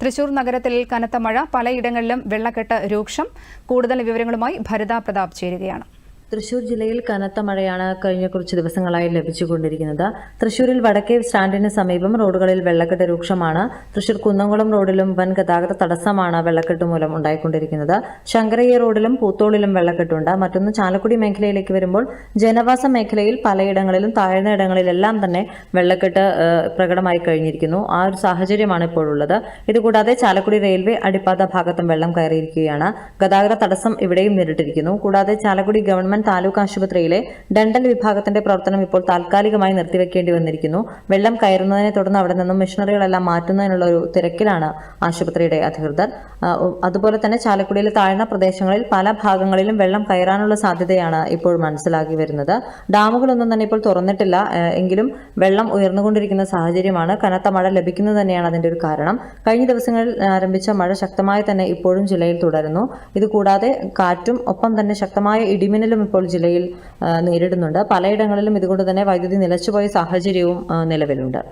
തൃശൂർ നഗരത്തിൽ കനത്ത മഴ പലയിടങ്ങളിലും വെള്ളക്കെട്ട് രൂക്ഷം. കൂടുതൽ വിവരങ്ങളുമായി ഭരിത പ്രതാപ് ചേരുകയാണ്. തൃശൂർ ജില്ലയിൽ കനത്ത മഴയാണ് കഴിഞ്ഞ കുറച്ച് ദിവസങ്ങളായി ലഭിച്ചുകൊണ്ടിരിക്കുന്നത്. തൃശൂരിൽ വടക്കേ സ്റ്റാൻഡിന് സമീപം റോഡുകളിൽ വെള്ളക്കെട്ട് രൂക്ഷമാണ്. തൃശൂർ കുന്നംകുളം റോഡിലും വൻ ഗതാഗത തടസ്സമാണ് വെള്ളക്കെട്ട് മൂലം ഉണ്ടായിക്കൊണ്ടിരിക്കുന്നത്. ശങ്കരയ്യ റോഡിലും പൂത്തോളിലും വെള്ളക്കെട്ടുണ്ട്. മറ്റൊന്ന് ചാലക്കുടി മേഖലയിലേക്ക് വരുമ്പോൾ ജനവാസ മേഖലയിൽ പലയിടങ്ങളിലും താഴ്ന്ന ഇടങ്ങളിലെല്ലാം തന്നെ വെള്ളക്കെട്ട് പ്രകടമായി കഴിഞ്ഞിരിക്കുന്നു. ആ ഒരു സാഹചര്യമാണ് ഇപ്പോഴുള്ളത്. ഇതുകൂടാതെ ചാലക്കുടി റെയിൽവേ അടിപ്പാത ഭാഗത്തും വെള്ളം കയറിയിരിക്കുകയാണ്. ഗതാഗത തടസ്സം ഇവിടെയും നേരിട്ടിരിക്കുന്നു. കൂടാതെ ചാലക്കുടി ഗവൺമെന്റ് താലൂക്ക് ആശുപത്രിയിലെ ഡെന്റൽ വിഭാഗത്തിന്റെ പ്രവർത്തനം ഇപ്പോൾ താൽക്കാലികമായി നിർത്തിവെക്കേണ്ടി വന്നിരിക്കുന്നു. വെള്ളം കയറുന്നതിനെ തുടർന്ന് അവിടെ നിന്നും മെഷീനറികളെല്ലാം മാറ്റുന്നതിനുള്ള ഒരു തിരക്കിലാണ് ആശുപത്രിയുടെ അധികൃതർ. അതുപോലെ തന്നെ ചാലക്കുടിയിലെ താഴ്ന്ന പ്രദേശങ്ങളിൽ പല ഭാഗങ്ങളിലും വെള്ളം കയറാനുള്ള സാധ്യതയാണ് ഇപ്പോൾ മനസ്സിലാക്കി വരുന്നത്. ഡാമുകളൊന്നും തന്നെ ഇപ്പോൾ തുറന്നിട്ടില്ല. എങ്കിലും വെള്ളം ഉയർന്നുകൊണ്ടിരിക്കുന്ന സാഹചര്യമാണ് കനത്ത മഴ ലഭിക്കുന്നത് തന്നെയാണ് അതിന്റെ ഒരു കാരണം. കഴിഞ്ഞ ദിവസങ്ങളിൽ ആരംഭിച്ച മഴ ശക്തമായി തന്നെ ഇപ്പോഴും ജില്ലയിൽ തുടരുന്നു. ഇതുകൂടാതെ കാറ്റും ഒപ്പം തന്നെ ശക്തമായ ഇടിമിന്നലും ഇപ്പോൾ ജില്ലയിൽ നേരിടുന്നുണ്ട്. പലയിടങ്ങളിലും ഇതുകൊണ്ട് തന്നെ വൈദ്യുതി നിലച്ചുപോയ സാഹചര്യവും നിലവിലുണ്ട്.